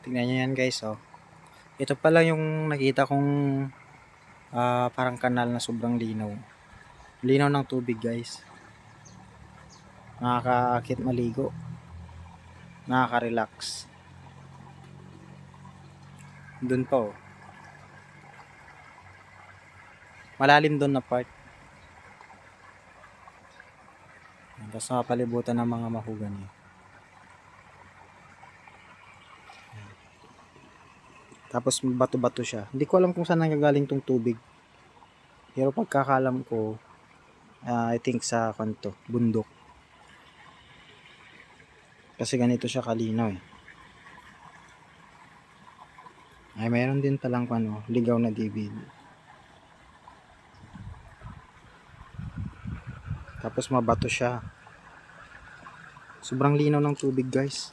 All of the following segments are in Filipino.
Tingnan nyo yan guys, oh. Ito pala yung nakita kong ah, parang kanal na sobrang linaw. Linaw ng tubig guys. Nakakaakit maligo. Nakaka-relax. Doon pa oh. Malalim doon na part. Tapos nakapalibutan ng mga mahugani. Tapos bato-bato siya. Hindi ko alam kung saan nanggagaling tong tubig. Pero pagkakalam ko, ah, I think sa kanto, bundok. Kasi ganito siya kalinaw eh. Ay, mayroon din palang ano, ligaw na DVD. Tapos mabato siya. Sobrang linaw ng tubig guys.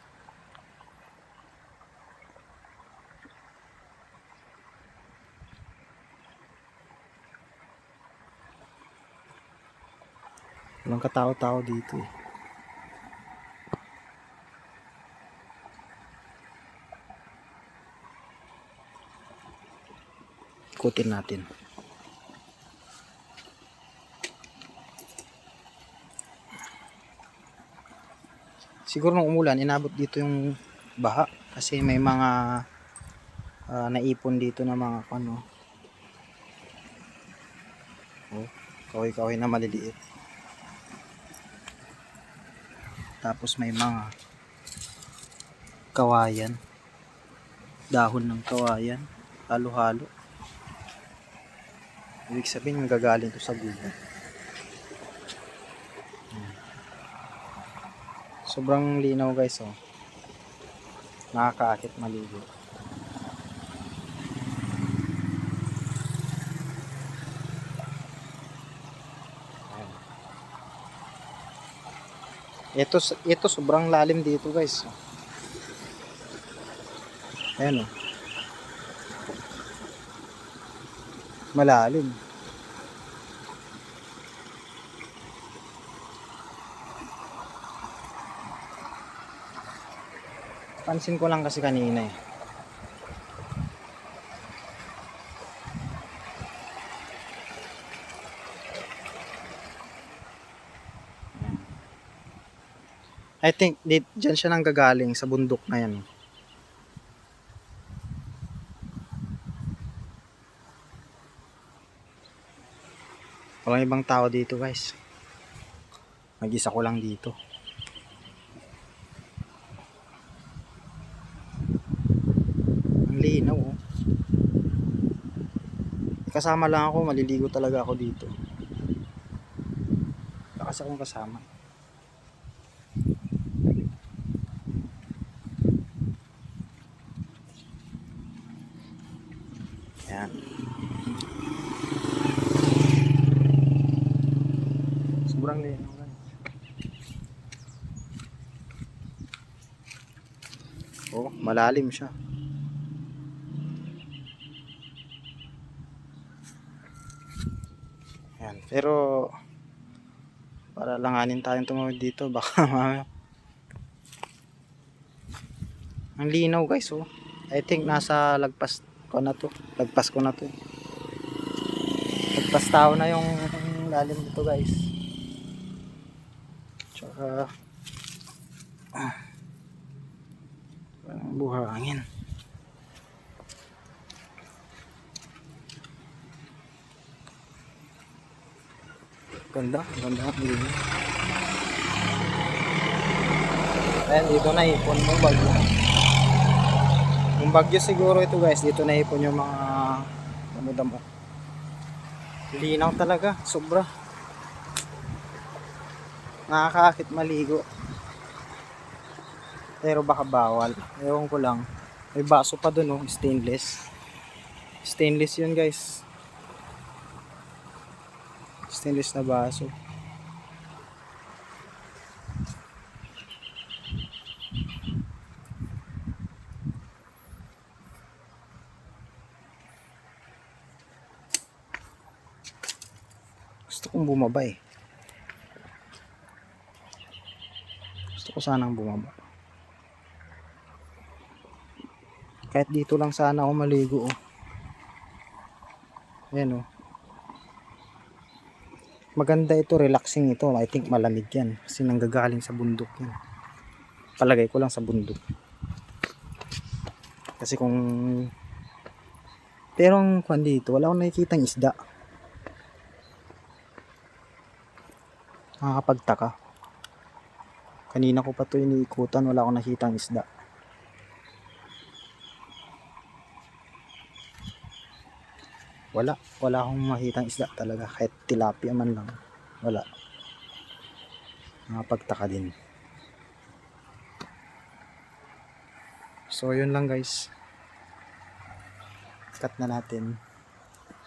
Walang katao-tao dito eh. Ikutin natin. Siguro nung umulan, inabot dito yung baha. Kasi may mga ah, naipon dito na mga ano. Oh, kahoy-kahoy na maliliit. Tapos may mga kawayan. Dahon ng kawayan. Halo-halo. Ibig sabihin, magagaling to sa gubat. Sobrang linaw guys, oh. Nakakaakit maligo. Ito, ito sobrang lalim dito guys. Ayan oh. Malalim. Pansin ko lang kasi kanina eh. I think di, dyan siya nang gagaling sa bundok na yan. Walang ibang tao dito guys. Mag-isa ko lang dito. Ang linaw oh. Kasama lang ako, maliligo talaga ako dito. Bakas akong kasama. Yan. Sobrang linaw guys. Oh, malalim siya. Yan. Pero para langanin tayong tumawid dito baka mamaya. Ang linaw guys oh. I think nasa lagpas ko na to. Lagpas ko na to. eh. Lagpas tao na yung lalim dito guys. Tsaka ah, buhangin. Ganda, ganda ang. Ayan, dito na ipon yung bagyo. Yung bagyo siguro ito guys, dito na ipon yung mga damo-damo. Linaw talaga, sobra. Nakakaakit maligo. Pero baka bawal. Ewan ko lang. May baso pa dun oh, stainless. Stainless yun guys. Stainless na baso. Kong bumaba eh. Gusto ko sanang bumaba. Kahit dito lang sana ako maligo oh. Ayan oh. Maganda ito, relaxing ito. I think malamig yan. Kasi nanggagaling sa bundok yan. Palagay ko lang sa bundok. Kasi kung... Pero ang kwan dito, wala akong nakikitang isda. Nakakapagtaka. Kanina ko pa to iniikutan, wala akong nakitang isda. Wala, wala akong makitang isda talaga. Kahit tilapia man lang. Wala. Nakapagtaka din. So, yun lang guys. Cut na natin.